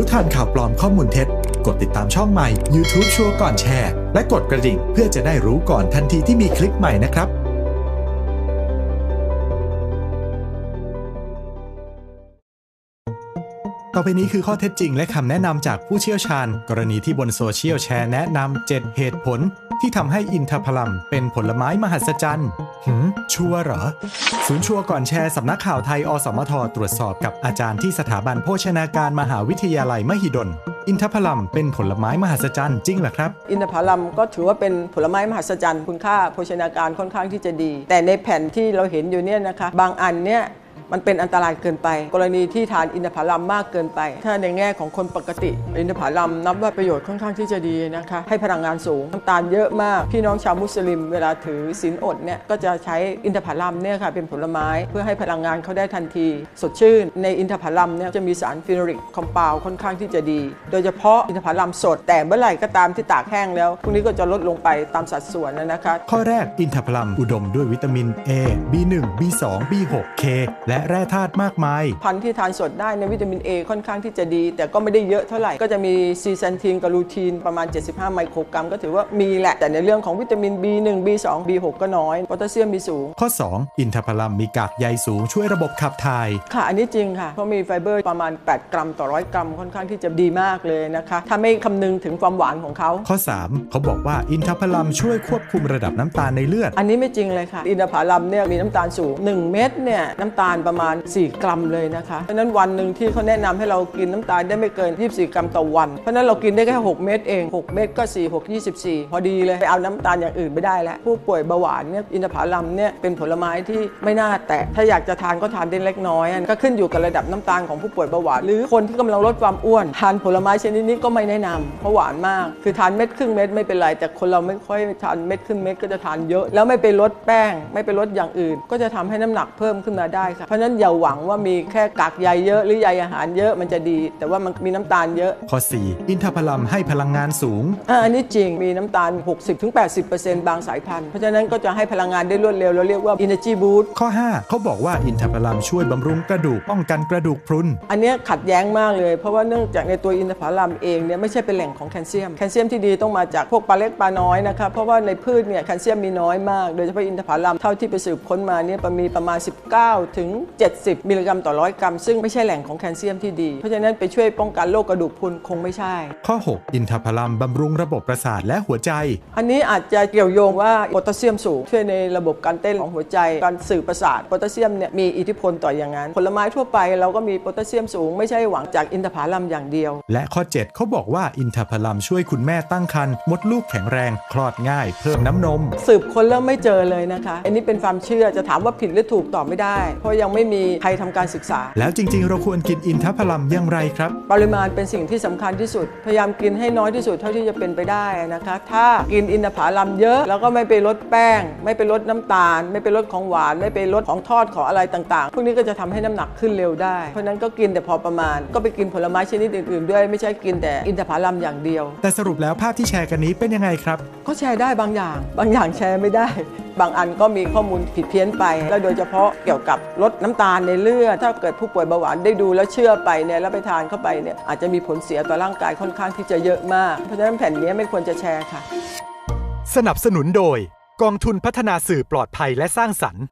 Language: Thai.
รู้ทันข่าวปลอมข้อมูลเท็จ กดติดตามช่องใหม่ YouTube ชัวร์ก่อนแชร์ และกดกระดิ่งเพื่อจะได้รู้ก่อนทันทีที่มีคลิปใหม่นะครับต่อไปนี้คือข้อเท็จจริงและคำแนะนำจากผู้เชี่ยวชาญ กรณีที่บนโซเชียลแชร์แนะนำ 7 เหตุผล ที่ทำให้อินทผลัมเป็นผลไม้มหัศจรรย์หืมชัวร์เหรอ ศูนย์ชัวร์ก่อนแชร์สำนักข่าวไทยอสมทตรวจสอบกับอาจารย์ที่สถาบันโภชนาการมหาวิทยาลัยมหิดล อินทผลัมเป็นผลไม้มหัศจรรย์จริงเหรอครับ อินทผลัมก็ถือว่าเป็นผลไม้มหัศจรรย์คุณค่าโภชนาการค่อนข้างที่จะดี แต่ในแผ่นที่เราเห็นอยู่เนี่ยนะคะ บางอันเนี่ย มันเป็นอันตรายเกินไป กรณีที่ทานอินทผลัมมากเกินไป ถ้าในแง่ของคนปกติ อินทผลัมนับว่าประโยชน์ค่อนข้างที่จะดีนะคะให้พลังงานสูงน้ำตาลเยอะมาก พี่น้องชาวมุสลิม เวลาถือศีลอดเนี่ยก็จะใช้อินทผลัมเนี่ยค่ะเป็นผลไม้เพื่อให้พลังงานเขาได้ทันที สดชื่น ในอินทผลัมเนี่ยจะมีสารฟิโนริกคอมเพลค่อนข้างที่จะดี โดยเฉพาะอินทผลัมสด แต่เมื่อไหร่ก็ตามที่ตากแห้งแล้วพวกนี้ก็จะลดลงไปตามสัดส่วนนะคะข้อแรกอินทผลัมอุดมด้วยวิตามิน A B1 B2 B6 K และแร่ธาตุมากมาย พันธุ์ที่ทานสดได้ในวิตามิน A ค่อนข้างที่จะดี แต่ก็ไม่ได้เยอะเท่าไหร่ ก็จะมีซีแซนทีนกับลูทีนประมาณ 75 ไมโครกรัม ก็ถือว่ามีแหละ แต่ในเรื่องของวิตามิน B1 B2 B6 ก็น้อย โพแทสเซียมมีสูง ข้อ 2 อินทผลัมมีกากใยสูงช่วยระบบขับถ่าย ค่ะ อันนี้จริงค่ะ เพราะมีไฟเบอร์ประมาณ 8 กรัมต่อร้อยกรัมค่อนข้างที่จะดีมากเลยนะคะ ถ้าไม่คำนึงถึงความหวานของเขา ข้อ 3 เขาบอกว่าอินทผลัมช่วยควบคุมระดับน้ำตาลในเลือด อันนี้ไม่จริงเลยค่ะ อินทผลัมเนี่ยมีน้ำตาลสูง 1 เม็ดเนี่ยน้ำตาลประประมาณ 4 กรัมเลยนะคะ เพราะนั้นวันหนึ่งที่เขาแนะนำให้เรากินน้ำตาลได้ไม่เกิน 24 กรัมต่อวัน เพราะนั้นเรากินได้แค่ 6 เม็ดเอง 6 เม็ดก็ 4 6 24 พอดีเลยไปเอาน้ำตาลอย่างอื่นไม่ได้แล้ว ผู้ป่วยเบาหวานเนี่ยอินทผลัมเนี่ยเป็นผลไม้ที่ไม่น่าแตะ ถ้าอยากจะทานก็ทานได้เล็กน้อยอันก็ขึ้นอยู่กับระดับน้ำตาลของผู้ป่วยเบาหวานหรือคนที่กำลังลดความอ้วน ทานผลไม้ชนิดนี้ก็ไม่แนะนำเพราะหวานมาก คือทานเม็ดครึ่งเม็ดไม่เป็นไร แต่คนเราไม่ค่อยทานเม็ดครึ่งเม็ดก็จะทานเยอะ แล้วไม่ไปลดแป้ง ไม่ไปลดอย่างอื่น ก็จะทำให้น้ำหนักเพิ่มขึ้นมาได้ค่ะะฉะนั้นอย่าหวังว่ามีแค่กากใยเยอะหรือใยอาหารเยอะมันจะดี แต่ว่ามันมีน้ำตาลเยอะ ข้อ 4 อินทผลัมให้พลังงานสูงอะอันนี้จริงมีน้ำตาล 60-80%บางสายพันธุ์เพราะฉะนั้นก็จะให้พลังงานได้รวดเร็วเราเรียกว่า energy boost ข้อ 5 เขาบอกว่าอินทผลัมช่วยบำรุงกระดูกป้องกันกระดูกพรุนอันเนี้ยขัดแย้งมากเลย เพราะว่าเนื่องจากในตัวอินทผลัมเองเนี่ยไม่ใช่เป็นแหล่งของแคลเซียมแคลเซียมที่ดีต้องมาจากพวกปลาเล็กปลาน้อยนะครับเพราะว่าในพืชเนี่ยแคลเซียมมีน้อยมาก โดยเฉพาะอินทผลัมเท่าที่ไปสืบค้นมาเนี่ยมีประมาณ 19 ถึง70 มิลลิกรัมต่อร้อยกรัม ซึ่งไม่ใช่แหล่งของแคลเซียมที่ดี เพราะฉะนั้นไปช่วยป้องกันโรคกระดูกพรุนคงไม่ใช่ ข้อ 6 อินทผลัมบำรุงระบบประสาทและหัวใจ อันนี้อาจจะเกี่ยวโยงว่าโพแทสเซียมสูงช่วยในระบบการเต้นของหัวใจ การสื่อประสาทโพแทสเซียมเนี่ยมีอิทธิพลต่ออย่างนั้นผลไม้ทั่วไปเราก็มีโพแทสเซียมสูง ไม่ใช่หวังจากอินทผลัมอย่างเดียว และข้อ 7เขาบอกว่าอินทผลัมช่วยคุณแม่ตั้งครรภ์มดลูกแข็งแรงคลอดง่าย เพิ่มน้ำนม สืบค้นแล้วไม่เจอเลยนะคะ อันนี้เป็นความเชื่อจะถามว่าผิดหรือถูกตอบไม่ได้ เพราะยังไม่มีใครทำการศึกษา แล้วจริง ๆ เราควรกินอินทผลัมอย่างไรครับ ปริมาณเป็นสิ่งที่สำคัญที่สุด พยายามกินให้น้อยที่สุดเท่าที่จะเป็นไปได้นะคะ ถ้ากินอินทผลัมเยอะ แล้วก็ไม่ไปลดแป้ง ไม่ไปลดน้ำตาล ไม่ไปลดของหวาน ไม่ไปลดของทอดของอะไรต่างๆ พวกนี้ก็จะทำให้น้ำหนักขึ้นเร็วได้ เพราะฉะนั้นก็กินแต่พอประมาณ ก็ไปกินผลไม้ชนิดอื่น ๆ ด้วย ไม่ใช่กินแต่อินทผลัมอย่างเดียว แต่สรุปแล้วภาพที่แชร์กันนี้เป็นยังไงครับ ก็แชร์ได้บางอย่าง บางอย่างแชร์ไม่ได้ บางอันก็มีข้อมูลผิดเพี้ยนไป แล้วโดยเฉพาะเกี่ยวกับลดน้ำตาลในเลือดถ้าเกิดผู้ป่วยเบาหวานได้ดูแล้วเชื่อไปเนี่ยแล้วไปทานเข้าไปเนี่ยอาจจะมีผลเสียต่อร่างกายค่อนข้างที่จะเยอะมาก เพราะฉะนั้นแผ่นนี้ไม่ควรจะแชร์ค่ะ สนับสนุนโดย กองทุนพัฒนาสื่อปลอดภัยและสร้างสรรค์